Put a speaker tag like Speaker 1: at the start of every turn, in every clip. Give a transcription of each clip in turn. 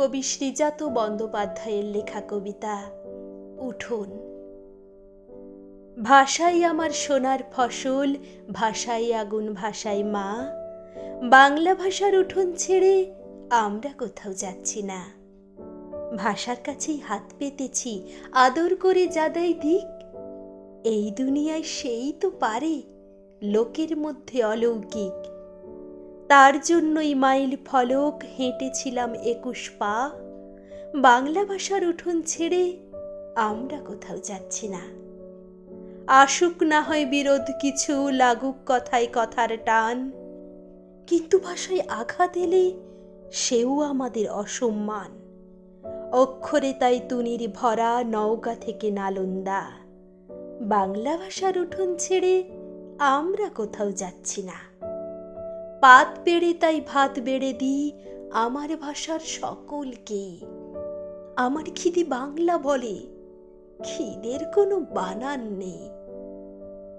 Speaker 1: কবি শ্রীজাত বন্দ্যোপাধ্যায়ের লেখা কবিতা, উঠোন। ভাষাই আমার সোনার ফসল, ভাষাই আগুন, ভাষাই মা। বাংলা ভাষার উঠোন ছেড়ে আমরা কোথাও যাচ্ছি না। ভাষার কাছেই হাত পেতেছি, আদর করে যাদাই দিক। এই দুনিয়ায় সেই তো পারে, লোকের মধ্যে অলৌকিক। তার জন্যই মাইল ফলক হেঁটেছিলাম একুশ পা। বাংলা ভাষার উঠোন ছেড়ে আমরা কোথাও যাচ্ছি না। আসুক না হয় বিরোধ, কিছু লাগুক কথায় কথার টান। কিন্তু ভাষায় আঘাত এলে সেও আমাদের অসম্মান। অক্ষরে তাই তুনির ভরা নৌকা থেকে নালন্দা। বাংলা ভাষার উঠোন ছেড়ে আমরা কোথাও যাচ্ছি না। পাত বেড়ে তাই ভাত বেড়ে দিই, আমার ভাষার সকলকে। আমার খিদি বাংলা বলে, খিদের কোনো বানান নেই।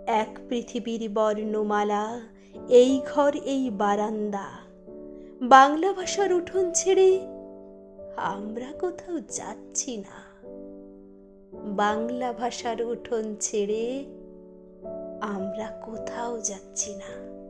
Speaker 1: এক পৃথিবীর বর্ণমালা, এই ঘর, এই বারান্দা। বাংলা ভাষার উঠোন ছেড়ে আমরা কোথাও যাচ্ছি না। বাংলা ভাষার উঠোন ছেড়ে আমরা কোথাও যাচ্ছি না।